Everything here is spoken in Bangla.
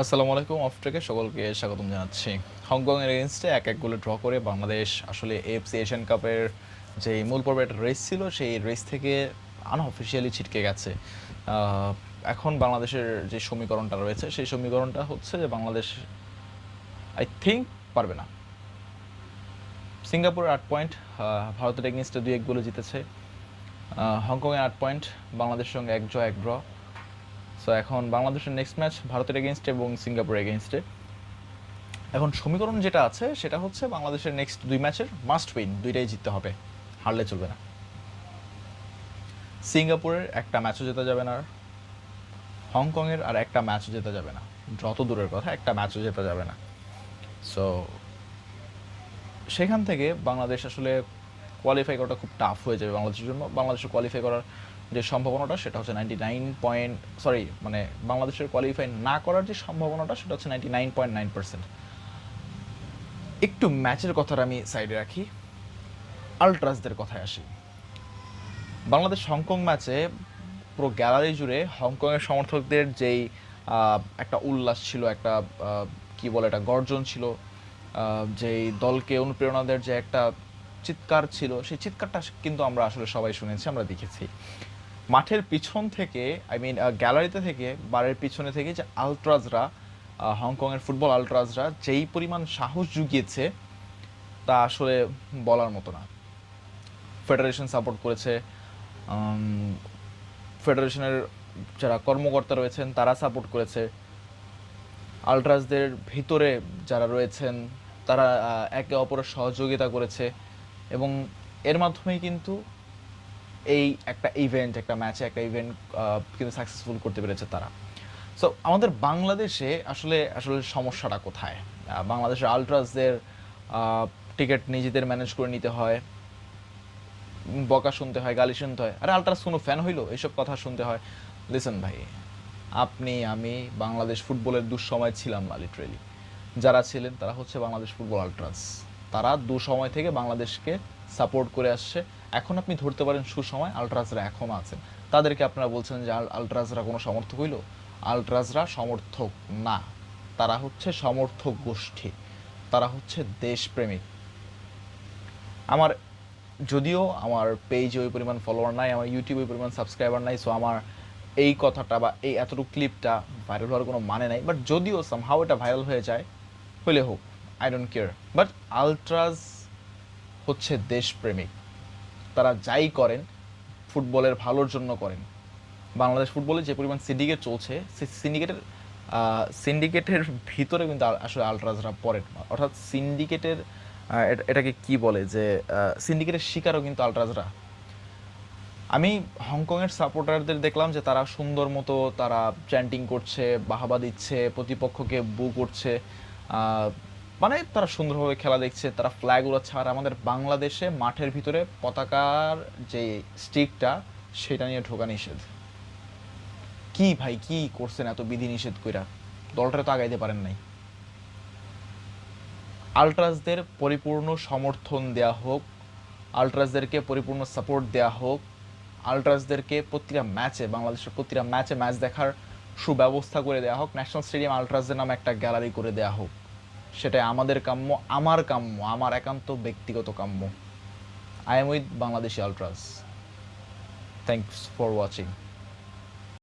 আসসালামু আলাইকুম, অফ ট্রেকে সকলকে স্বাগতম জানাচ্ছি। হংকং এর এগেনস্টে এক এক গোলে ড্র করে বাংলাদেশ আসলে এফসি এশিয়ান কাপের যে মূল পর্বে একটা রেস ছিল, সেই রেস থেকে আনঅফিসিয়ালি ছিটকে গেছে। এখন বাংলাদেশের যে সমীকরণটা রয়েছে, সেই সমীকরণটা হচ্ছে যে বাংলাদেশ আই থিঙ্ক পারবে না। সিঙ্গাপুর আট পয়েন্ট ভারতের এগেনস্টে দুই এক গোলে জিতেছে। হংকংয়ে আট পয়েন্ট, বাংলাদেশের সঙ্গে এক জয়, এক ড্র। সো এখন বাংলাদেশের নেক্সট ম্যাচ ভারতের এগেনস্টে এবং সিঙ্গাপুর এগেনস্টে এখন সমীকরণ যেটা আছে, সেটা হচ্ছে বাংলাদেশের নেক্সট দুই ম্যাচের মাস্ট উইন দুইটাই জিততে হবে। হারলে চলবে না। সিঙ্গাপুরের একটা ম্যাচও জেতা যাবে না আর। হংকংয়ের আর একটা ম্যাচও জেতা যাবে না। যত দূরের কথা, একটা ম্যাচও জেতা যাবে না। সো সেখান থেকে বাংলাদেশ আসলে কোয়ালিফাই করাটা খুব টাফ হয়ে যাবে বাংলাদেশের জন্য। বাংলাদেশের কোয়ালিফাই করার যে সম্ভাবনাটা, সেটা হচ্ছে নাইনটি নাইন পয়েন্ট সরি মানে বাংলাদেশের কোয়ালিফাই না করার যে সম্ভাবনাটা, সেটা হচ্ছে ninety nine point nine percent একটু ম্যাচের কথাটা আমি সাইডে রাখি আলট্রাসদের কথায় আসি। বাংলাদেশ হংকং ম্যাচে পুরো গ্যালারি জুড়ে হংকংয়ের সমর্থকদের যেই একটা উল্লাস ছিল, একটা কি বলে একটা গর্জন ছিল যেই দলকে অনুপ্রেরণা দেওয়ার যে একটা চিৎকার ছিল, সেই চিৎকারটা কিন্তু আমরা আসলে সবাই শুনেছি, আমরা দেখেছি। মাঠের পিছন থেকে আই মিন গ্যালারিতে থেকে, বারের পিছনে থেকে যে আলট্রাজরা হংকংয়ের ফুটবল আলট্রাজরা যেই পরিমাণ সাহস জুগিয়েছে, তা আসলে বলার মতো না। ফেডারেশন সাপোর্ট করেছে ফেডারেশনের যারা কর্মকর্তা রয়েছেন, তারা সাপোর্ট করেছে। আলট্রাসদের ভিতরে যারা রয়েছেন, তারা একে অপরের সহযোগিতা করেছে। এবং এর মাধ্যমেই কিন্তু এই একটা ইভেন্ট একটা ম্যাচে একটা ইভেন্ট কিন্তু সাকসেসফুল করতে পেরেছে তারা। সো আমাদের বাংলাদেশে আসলে আসলে সমস্যাটা কোথায়? বাংলাদেশের আলট্রাসদের টিকিট নিজেদের ম্যানেজ করে নিতে হয়, বকা শুনতে হয়, গালি শুনতে হয়। আরে আলট্রাস কোনো ফ্যান হইল? এইসব কথা শুনতে হয়। লিসেন ভাই, আপনি, আমি বাংলাদেশ ফুটবলের দুঃসময় ছিলাম না লিটারেলি যারা ছিলেন তারা হচ্ছে বাংলাদেশ ফুটবল আলট্রাস তারা দুসময় থেকে বাংলাদেশকে সাপোর্ট করে আসছে। এখন আপনি ধরতে পারেন সুসময় আলট্রাসরা এখনও আছেন। তাদেরকে আপনারা বলছেন যে আল- আলট্রাসরা কোনো সমর্থক হইল? আলট্রাসরা সমর্থক না। তারা হচ্ছে সমর্থক গোষ্ঠী। তারা হচ্ছে দেশপ্রেমিক। আমার যদিও আমার পেজে ওই পরিমাণ ফলোয়ার নাই, আমার ইউটিউবে ওই পরিমাণ সাবস্ক্রাইবার নাই সো আমার এই কথাটা বা এই এতটুকু ক্লিপটা ভাইরাল হওয়ার কোনো মানে নাই বাট যদিও সামহাও এটা ভাইরাল হয়ে যায় হলে হোক। I don't care but ultras হচ্ছে দেশপ্রেমিক। তারা যাই করেন, ফুটবলের ভালোর জন্য করেন। বাংলাদেশ ফুটবলে যে পরিমাণ সিন্ডিকেট চলছে, সেই সিন্ডিকেটের সিন্ডিকেটের ভিতরে কিন্তু আসলে আলট্রাসরা পড়েন অর্থাৎ সিন্ডিকেটের এটাকে কি বলে যে সিন্ডিকেটের শিকারও কিন্তু আলট্রাসরা আমি হংকংয়ের সাপোর্টারদের দেখলাম যে তারা সুন্দর মতো তারা চ্যান্টিং করছে, বাহাবা দিচ্ছে, প্রতিপক্ষকে বু করছে। মানে তারা সুন্দরভাবে খেলা দেখছে, তারা ফ্ল্যাগ উড়াচ্ছে, আর আমাদের বাংলাদেশে মাঠের ভিতরে পতাকার যে স্টিকটা, সেটা নিয়ে ঢোকা নিষেধ। কি ভাই, কি করছেন এত বিধি নিষেধ কইরা? দলটা তো আগাইতে পারেন নাই। আলট্রাসদের পরিপূর্ণ সমর্থন দেয়া হোক, আলট্রাসদেরকে পরিপূর্ণ সাপোর্ট দেয়া হোক, আলট্রাসদেরকে প্রতিটা ম্যাচে বাংলাদেশের প্রতিটা ম্যাচে ম্যাচ দেখার সুব্যবস্থা করে দেওয়া হোক ন্যাশনাল স্টেডিয়াম আলট্রাসদের নামে একটা গ্যালারি করে দেওয়া হোক। সেটাই আমাদের কাম্য, আমার কাম্য, আমার একান্ত ব্যক্তিগত কাম্য। I am with Bangladeshi ultras thanks for watching